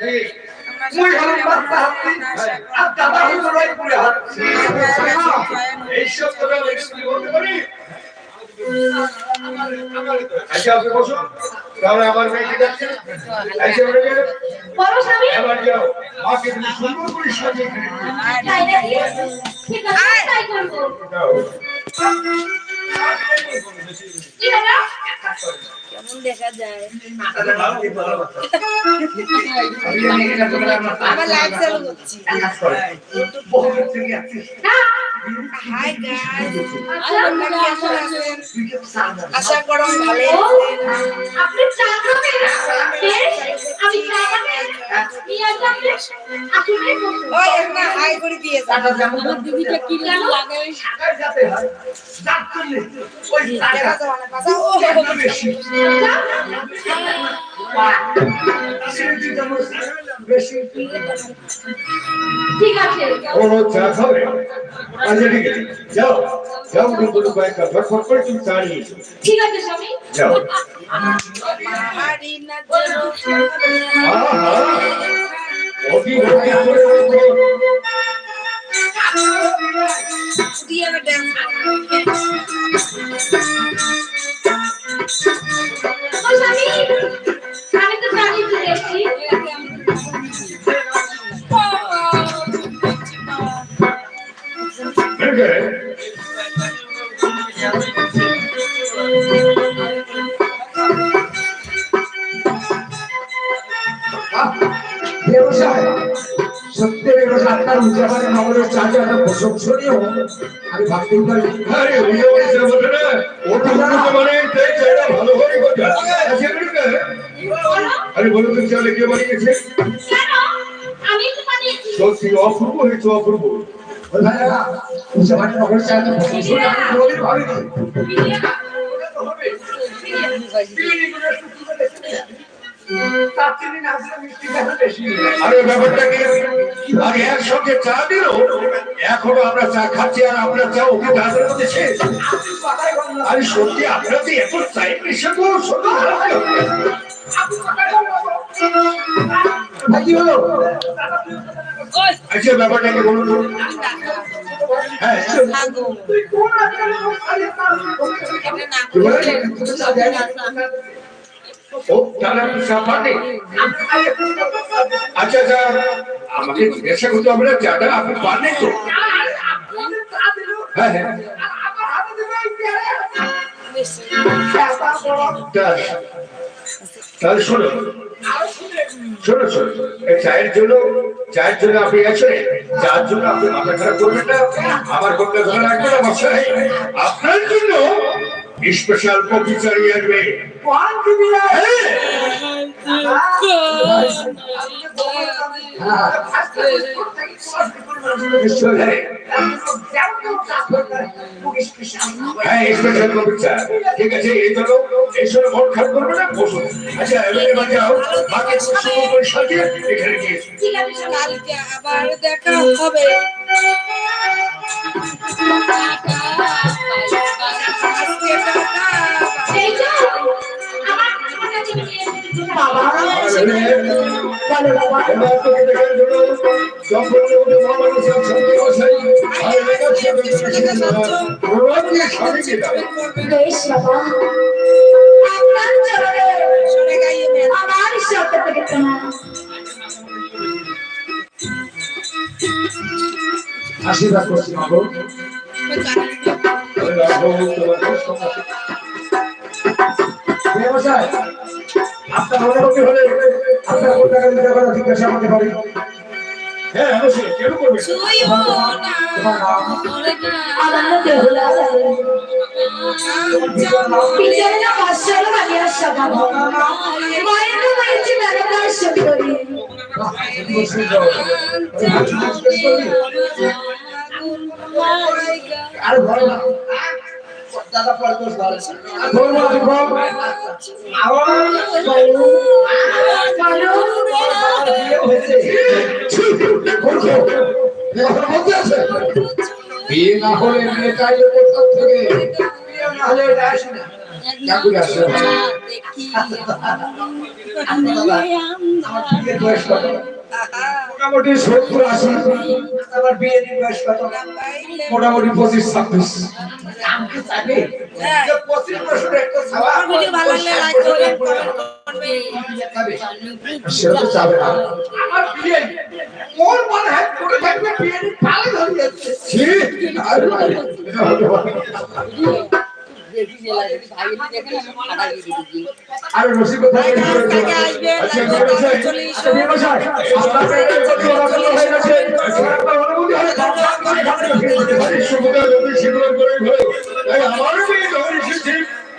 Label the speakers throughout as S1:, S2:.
S1: মুই হলাম বাচ্চা হাতি। আর দাদা হলো রায়পুরে হাতি এইসব কথা আমি কি বলতে পারি? আচ্ছা আপনি বসুন। তাহলে আমার মেয়েকে ডাকছে। আচ্ছা বলে গেলে
S2: বলো স্বামী।
S1: এবার যাও। মাকে তুমি সুন্দর করে সাজিয়ে
S2: ঠিক আছে তাই করব।
S3: দেখা যায়? আবার লাইভ করছি। হাই গাইস আশা করো ভালো
S2: আপনি চা খাবেন? ঠিক আছে।
S1: কোনো চা খাবে আচ্ছা ঠিক আছে। যাও যাও কিন্তু কয়েকটা ফটফট করে তুমি চা নিয়ে
S2: ঠিক আছে স্বামী।
S1: যাও।
S3: দিয়ে আমি
S4: উচ্চারণে আমাদের চার্জ একটা প্রশংসনীয় আমি ভাবতেই পারি
S1: আরে ওই অবস্থা বলে না ওটা মানে তাই চাইটা ভালো করে কথা আচ্ছা ঠিক আরে বলো তো চালে কে বানিয়েছে
S2: কেন? আমি তো বানিয়েছি।
S1: সত্যি অপূর্ব হয়েছে অপূর্ব।
S4: ওই
S1: এখনও আমরা চা খাচ্ছি আর আমরা চা ওকে তাদের মধ্যে শেষ আরে সত্যি আপনারা যে এত
S4: কি হলো?
S1: আচ্ছা ব্যাপারটা কি বলুন? হ্যাঁ। আচ্ছা আচ্ছা হ্যাঁ হ্যাঁ। তাহলে শোনো চায়ের জন্য চায়ের জন্য আপনি আছেন, যার জন্য আপনি মাথা খারাপ করবেন না, আমার কথা ধরে রাখবেন মশাই আপনার জন্য স্পেশাল কফি চালিয়ে আসবে হ্যাঁ। হ্যাঁ ঠিক আছে এই ধরো এই সময় মন খারাপ করবে না বসুন আচ্ছা এবার যাও সাজিয়ে এখানে।
S3: কালকে আবার দেখা হবে।
S2: আমার শব্দ থেকে
S4: আশীর্বাদ করছি
S1: আছে।
S4: ব্যবসায় আপনার অনুমতি হলে আপনার কোন টাকা দিতে পারেন জিজ্ঞাসা করতে পারি
S1: হ্যাঁ, অবশ্যই, কেন করবে
S2: পিছনে মায়ের তো
S4: আরে না। দাদা বিয়ে না হলে মেয়েটাই কোথাও থেকে? আমার। বিয়ের বয়স মোটামুটি সত্তর আশি আমার বিয়ে বয়স কত? মোটামুটি পঁচিশ ছাব্বিশ।
S3: আমার
S4: আরে রসিকতা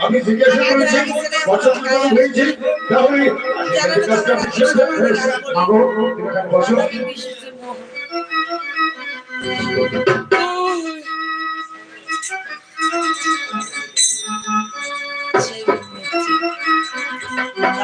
S1: আমি জিজ্ঞাসা করেছি পছন্দ হয়েছি তাহলে
S4: বসো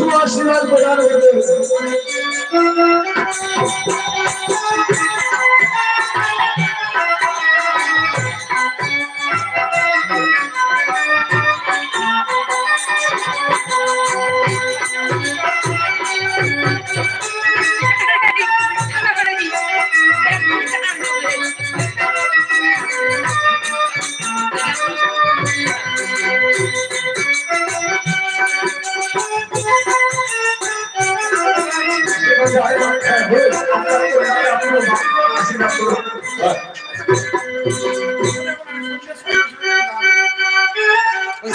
S4: সুভাষ প্রদান করবে